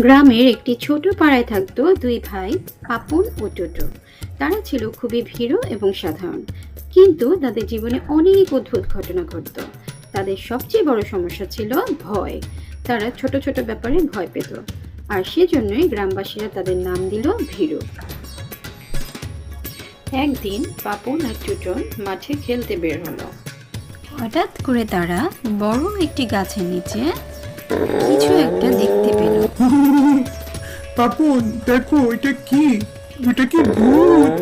গ্রামের একটি ছোট পাড়ায় থাকতো দুই ভাই পাপন ও টুটু। তারা ছিল খুবই ভীরু এবং সাধারণ। কিন্তু তাদের জীবনে অনেক অদ্ভুত ঘটনা ঘটত। তাদের সবচেয়ে বড় সমস্যা ছিল ভয়। তারা ছোট ছোট ব্যাপারে ভয় পেত। আর সেজন্যই গ্রামবাসীরা তাদের নাম দিল ভীরু। একদিন পাপন আর টুটন মাঠে খেলতে বের হলো। হঠাৎ করে তারা বড় একটি গাছের নিচে কিছু একটা দেখতে পেল। পাপন দেখো এটা কি? এটা কি ভূত?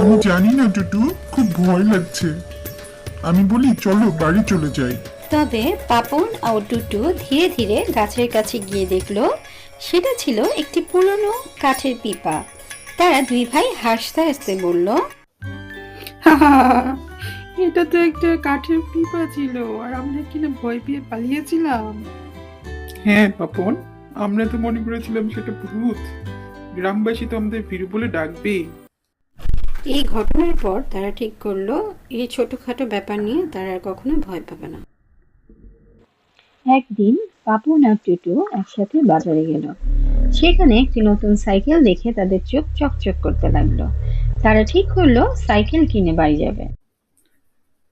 আমি জানি না টুটু খুব ভয় লাগছে। আমি বলি চলো বাড়ি চলে যাই। তবে পাপন ও টুটু ধীরে ধীরে গাছের কাছে গিয়ে দেখল সেটা ছিল একটি পুরনো কাঠের পিপা। তারা দুই ভাই হাসতে হাসতে বলল এটা তো একটা কাঠের পিপা ছিল আর আমরা কিনা ভয় পেয়ে পালিয়েছিলাম? হ্যাঁ পাপন। আমরা তো মনে করেছিলাম সেটা ভূত। গ্রামবাসী তো আমাদের ভীরু বলে ডাকবে। এই ঘটনার পর তারা ঠিক করল এই ছোটখাটো ব্যাপার নিয়ে তারা আর কখনো ভয় পাবে না। একদিন পাপন আর টুটু একসাথে বাজারে গেল। সেখানে একটি নতুন সাইকেল দেখে তাদের চোখ চকচক করতে লাগল। তারা ঠিক করল সাইকেল কিনে বাড়ি যাবে।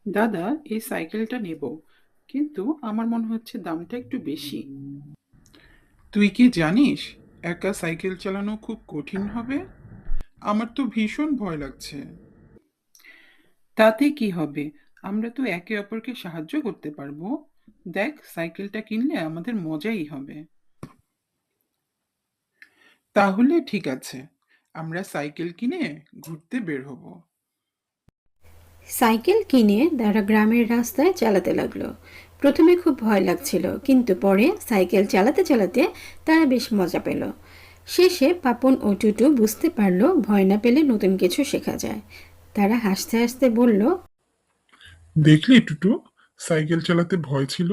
দাদা এই সাইকেলটা নেব কিন্তু আমার মনে হচ্ছে দামটা একটু বেশি। তুই কি জানিস, একা সাইকেল চালানো খুব কঠিন হবে? আমার তো ভীষণ ভয় লাগছে। তাতে কি হবে? আমরা তো একে অপরকে সাহায্য করতে পারব। দেখ, সাইকেলটা কিনলে আমাদের মজাই হবে। তাহলে ঠিক আছে, আমরা সাইকেল কিনে ঘুরতে বের হব। সাইকেল কিনে তারা গ্রামের রাস্তায় চালাতে লাগল। প্রথমে খুব ভয় লাগছিল কিন্তু পরে সাইকেল চালাতে চালাতে তারা বেশ মজা পেল। শেষে পাপন ও টুটু বুঝতে পারল ভয় না পেলে নতুন কিছু শেখা যায়। তারা হাসতে হাসতে বলল দেখলি টুটু সাইকেল চালাতে ভয় ছিল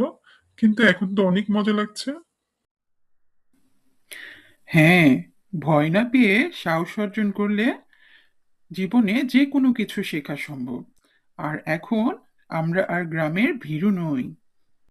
কিন্তু এখন তো অনেক মজা লাগছে। হ্যাঁ ভয় না পেয়ে সাহস অর্জন করলে জীবনে যে কোনো কিছু শেখা সম্ভব। আর এখন আমরা আর গ্রামের ভীরু নই।